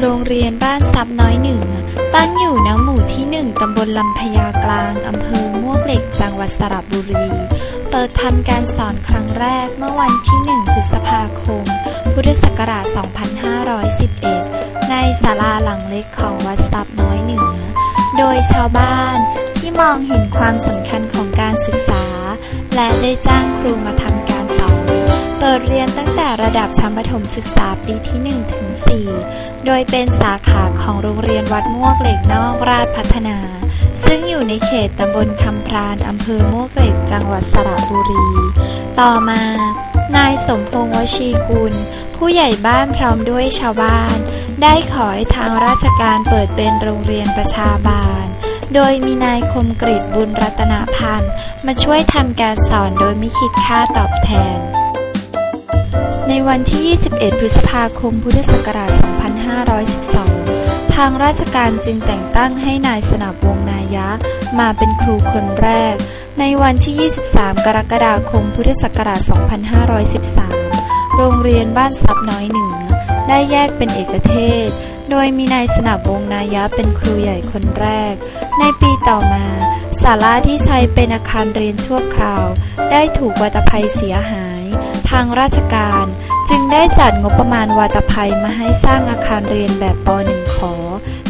โรงเรียนบ้านซับน้อยเหนือ ตั้งอยู่ณหมู่ที่หนึ่งตำบลลำพญากลาง อำเภอมวกเหล็ก จังหวัดสระบุรี เปิดทำการสอนครั้งแรกเมื่อวันที่หนึ่งพฤษภาคม พุทธศักราช 2511 ในศาลาหลังเล็กของวัดซับน้อยเหนือ โดยชาวบ้านที่มองเห็นความสำคัญของการศึกษา และได้จ้างครูมาทำการ เปิดเรียนตั้งแต่ระดับชั้นประถมศึกษาปีที่1ถึง4โดยเป็นสาขาของโรงเรียนวัดม่วกเหล็กนอกราชพัฒนา ซึ่งอยู่ในเขตตำบลคำพรานอำเภอม่วกเหล็กจังหวัดสระบุรี ต่อมา นายสมพงษ์วชีกุล ผู้ใหญ่บ้านพร้อมด้วยชาวบ้าน ได้ขอให้ทางราชการเปิดเป็นโรงเรียนประชาบาลโดยมีนายคมกริตบุญรัตนพันธ์มาช่วยทำการสอนโดยไม่คิดค่าตอบแทน ในวันที่ 21 พฤษภาคม พุทธศักราช 2512 ทางราชการจึงแต่งตั้งให้นายสนับวงนายะ มาเป็นครูคนแรก ในวันที่ 23 กรกฎาคม พุทธศักราช 2513 โรงเรียนบ้านซับน้อยเหนือ ได้แยกเป็นเอกเทศ โดยมีนายสนับวงนายะเป็นครูใหญ่คนแรก ในปีต่อมาศาลาที่ใช้เป็นอาคารเรียนชั่วคราว ได้ถูกวัตภัยเสียหายทางราชการ จึงได้จัดงบประมาณวาตภัยมาให้สร้างอาคารเรียนแบบป .1 ขอ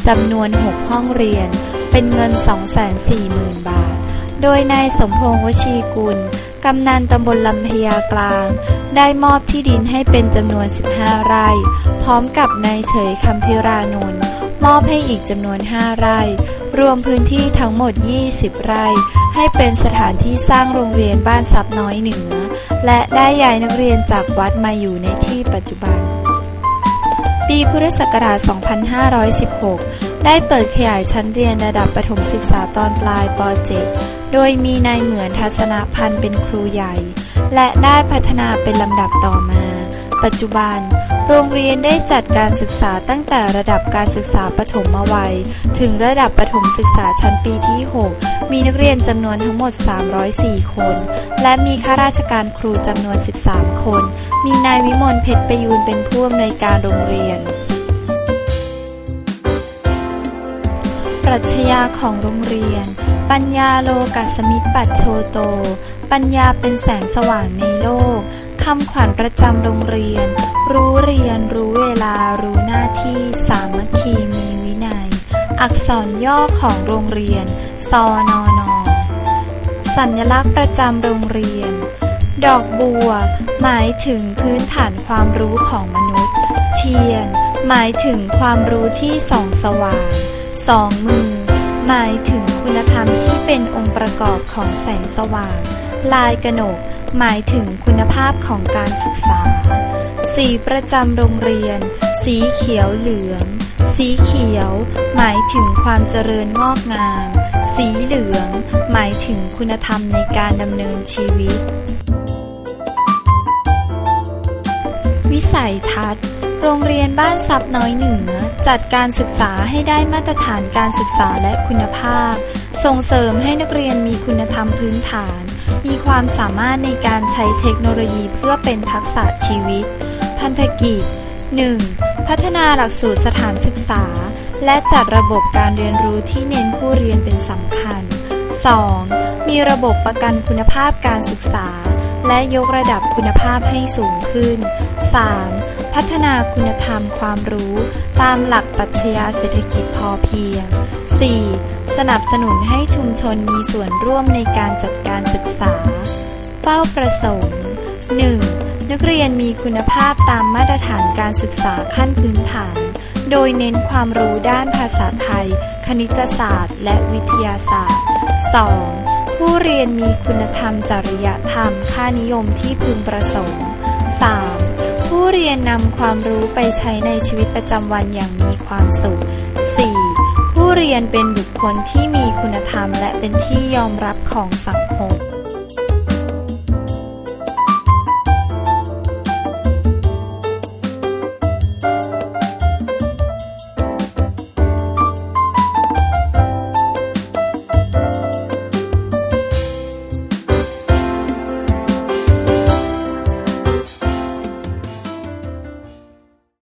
จำนวน 6 ห้องเรียน เป็นเงิน 240,000 บาท โดยนายสมพงษ์วชีกุล กำนันตำบลลำพญากลาง ได้มอบที่ดินให้เป็นจำนวน 15 ไร่ พร้อมกับนายเฉยคำพิรานนท์มอบให้อีกจำนวน 5 ไร่ รวมพื้นที่ทั้งหมด 20 ไร่ ให้เป็นสถานที่สร้างโรงเรียนบ้านซับน้อยเหนือ และได้ย้ายนักเรียนจากวัดมาอยู่ในที่ปัจจุบัน ปีพุทธศักราช 2516 ได้เปิดขยายชั้นเรียนระดับประถมศึกษาตอนปลายป .7 โดยมีนายเหมือนทัศนพันธ์เป็นครูใหญ่ และได้พัฒนาเป็นลำดับต่อมา ปัจจุบัน โรงเรียนได้จัดการศึกษาตั้งแต่ระดับการศึกษาปฐมวัย ถึงระดับประถมศึกษาชั้นปีที่ 6 มีนักเรียนจำนวนทั้งหมด 304 คน และมีข้าราชการครูจำนวน 13 คน มีนายวิมลเพชรประยูนเป็นผู้อำนวยการโรงเรียน ปรัชญาของโรงเรียน ปัญญาโลกัสมิตปัจโชโต ปัญญาเป็นแสงสว่างในโลก คำขวัญประจำโรงเรียน รู้เรียนรู้เวลารู้หน้าที่สามัคคีมีวินัย อักษรย่อของโรงเรียนซอนอนอสัญลักษณ์ประจำโรงเรียน ดอกบัว หมายถึงพื้นฐานความรู้ของมนุษย์ เทียน หมายถึงความรู้ที่ส่องสว่าง สองมือ หมายถึงคุณธรรมที่เป็นองค์ประกอบของแสงสว่าง ลายกระหนก หมายถึงคุณภาพของการศึกษา สีประจำโรงเรียน สีเขียวเหลือง สีเขียว หมายถึงความเจริญงอกงาม สีเหลือง หมายถึงคุณธรรมในการดำเนินชีวิต วิสัยทัศน์ โรงเรียนบ้านซับน้อยเหนือ จัดการศึกษาให้ได้มาตรฐานการศึกษาและคุณภาพ ส่งเสริมให้นักเรียนมีคุณธรรมพื้นฐาน มีความสามารถในการใช้เทคโนโลยีเพื่อเป็นทักษะชีวิต พันธกิจ 1. พัฒนาหลักสูตรสถานศึกษา และจัดระบบการเรียนรู้ที่เน้นผู้เรียนเป็นสำคัญ 2. มีระบบประกันคุณภาพการศึกษา และยกระดับคุณภาพให้สูงขึ้น 3. พัฒนาคุณธรรมความรู้ตามหลักปรัชญาเศรษฐกิจพอเพียง 4. สนับสนุนให้ชุมชนมีส่วนร่วมในการจัดการศึกษา เป้าประสงค์ 1. นักเรียนมีคุณภาพตามมาตรฐานการศึกษาขั้นพื้นฐาน โดยเน้นความรู้ด้านภาษาไทย คณิตศาสตร์ และวิทยาศาสตร์ 2. ผู้เรียนมีคุณธรรมจริยธรรม ค่านิยมที่พึงประสงค์ 3. ผู้เรียนนำความรู้ไปใช้ในชีวิตประจำวันอย่างมีความสุข 4. ผู้เรียนเป็นบุคคลที่มีคุณธรรมและเป็นที่ยอมรับของสังคม